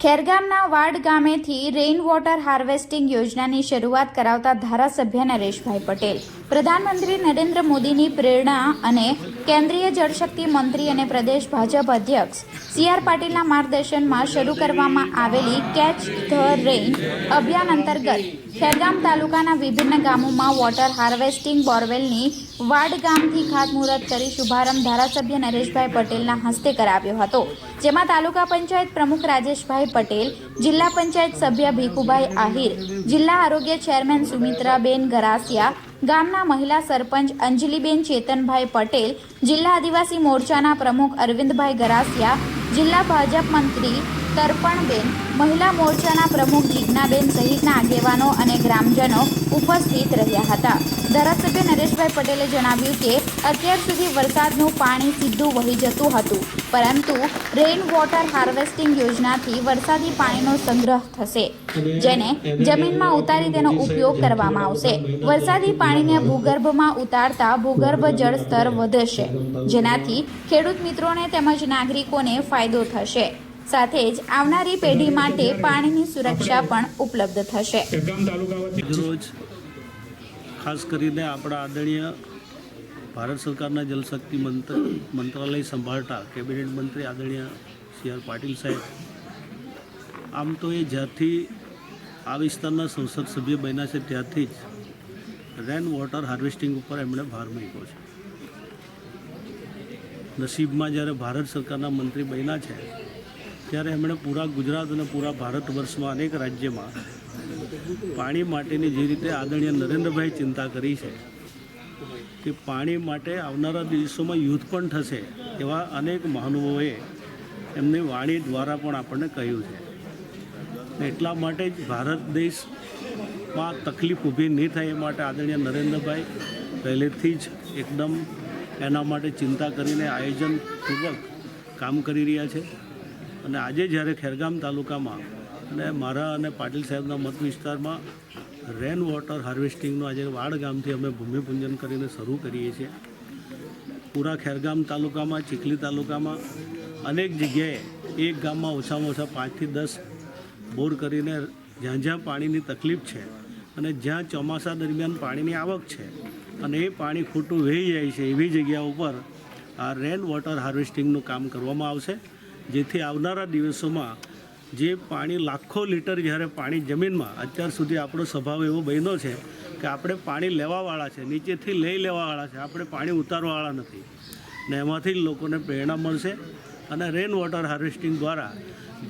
ખેરગામના વાડ ગામેથી rain water harvesting યોજનાની શરૂઆત કરાવતા ધારાસભ્ય નરેશભાઈ પટેલ, પ્રધાનમંત્રી નરેન્દ્ર મોદીની પ્રેરણા અને કેન્દ્રીય જળશક્તિ મંત્રી અને પ્રદેશ ભાજપ અધ્યક્ષ સી આર પાટીલના માર્ગદર્શનમાં શરૂ કરવામાં આવેલી કેચ ધ રેઇન અભિયાન અંતર્ગત ખેરગામ તાલુકાના વિભિન્ન ગામોમાં વોટર હાર્વેસ્ટિંગ બોરવેલની વાડ ગામથી ખાતમુહૂર્ત કરી શુભારંભ ધારાસભ્ય નરેશભાઈ પટેલના હસ્તે કરાવ્યો હતો. જેમાં તાલુકા પંચાયત પ્રમુખ રાજેશભાઈ પટેલ, જિલ્લા પંચાયત સભ્ય ભીખુભાઈ આહિર, જિલ્લા આરોગ્ય ચેરમેન સુમિત્રાબેન ગરાસિયા, ગામના મહિલા સરપંચ અંજલિબેન ચેતનભાઈ પટેલ, જિલ્લા આદિવાસી મોરચાના પ્રમુખ અરવિંદભાઈ ગરાસિયા, જિલ્લા ભાજપ મંત્રી તર્પણબેન, મહિલા મોરચાના પ્રમુખ જીજ્ઞાબેન સહિતના આગેવાનો અને ગ્રામજનો ઉપસ્થિત રહ્યા હતા. ધારાસભ્ય નરેશભાઈ પટેલે જણાવ્યું કે, અત્યાર સુધી વરસાદનું પાણી સીધું વહી જતું હતું, પરંતુ રેઇન વોટર હાર્વેસ્ટિંગ યોજનાથી વરસાદી પાણીનો સંગ્રહ થશે, જેને જમીનમાં ઉતારી તેનો ઉપયોગ કરવામાં આવશે. વરસાદી પાણીને ભૂગર્ભમાં ઉતારતા ભૂગર્ભ જળ સ્તર વધશે, જેનાથી ખેડૂત મિત્રોને તેમજ નાગરિકોને ફાયદો થશે. સાથે જ આવનારી પેઢી માટે પાણીની સુરક્ષા પણ ઉપલબ્ધ થશે. રોજ ખાસ કરીને આપણા આદરણીય ભારત સરકારના જલશક્તિ મંત્ર મંત્રાલય સંભાળતા કેબિનેટ મંત્રી આદરણીય સી આર પાટીલ સાહેબ આમ તો એ જ્યારથી આ વિસ્તારના સંસદ સભ્ય બન્યા છે ત્યારથી જ રેન વોટર હાર્વેસ્ટિંગ ઉપર એમણે ભાર મૂક્યો છે. નસીબમાં જ્યારે ભારત સરકારના મંત્રી બન્યા છે ત્યારે એમણે પૂરા ગુજરાત અને પૂરા ભારત વર્ષમાં અનેક રાજ્યમાં પાણી માટેની જે રીતે આદરણીય નરેન્દ્રભાઈ ચિંતા કરી છે કે પાણી માટે આવનારા દિવસોમાં યુદ્ધ પણ થશે એવા અનેક મહાનુભાવોએ એમની વાણી દ્વારા પણ આપણને કહ્યું છે. એટલા માટે જ ભારત દેશમાં તકલીફ ઊભી નહીં થાય એ માટે આદરણીય નરેન્દ્રભાઈ પહેલેથી જ એકદમ એના માટે ચિંતા કરીને આયોજનપૂર્વક કામ કરી રહ્યા છે. અને આજે જ્યારે ખેરગામ તાલુકામાં અને મારા અને પાટીલ સાહેબના મત વિસ્તારમાં રેન વોટર હાર્વેસ્ટિંગનું આજે વાડ ગામથી અમે ભૂમિપૂજન કરીને શરૂ કરીએ છીએ. પૂરા ખેરગામ તાલુકામાં, ચીખલી તાલુકામાં અનેક જગ્યાએ એક ગામમાં ઓછામાં ઓછા પાંચથી દસ બોર કરીને જ્યાં જ્યાં પાણીની તકલીફ છે અને જ્યાં ચોમાસા દરમિયાન પાણીની આવક છે અને એ પાણી ખોટું વહી જાય છે એવી જગ્યા ઉપર આ રેન વોટર હાર્વેસ્ટિંગનું કામ કરવામાં આવશે. જેથી આવનારા દિવસોમાં જે પાણી લાખો લીટર જ્યારે પાણી જમીનમાં, અત્યાર સુધી આપણો સ્વભાવ એવો બન્યો છે કે આપણે પાણી લેવાવાળા છે, નીચેથી લઈ લેવાવાળા છે, આપણે પાણી ઉતારવાવાળા નથી. ને એમાંથી લોકોને પ્રેરણા મળશે અને રેન વોટર હાર્વેસ્ટિંગ દ્વારા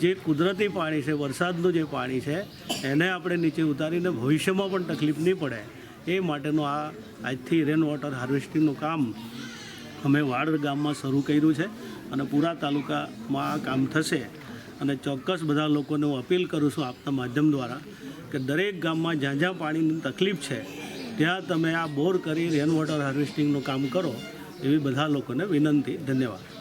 જે કુદરતી પાણી છે, વરસાદનું જે પાણી છે, એને આપણે નીચે ઉતારીને ભવિષ્યમાં પણ તકલીફ નહીં પડે. એ માટેનું આ આજથી રેન વોટર હાર્વેસ્ટિંગનું કામ અમે વાડ ગામમાં શરૂ કર્યું છે અને પૂરા તાલુકામાં આ કામ થશે. અને ચોક્કસ બધા લોકોને હું અપીલ કરું છું આપના માધ્યમ દ્વારા કે દરેક ગામમાં જ્યાં જ્યાં પાણીની તકલીફ છે, ત્યાં તમે આ બોર કરી રેન વોટર હાર્વેસ્ટિંગનું કામ કરો એવી બધા લોકોને વિનંતી. ધન્યવાદ.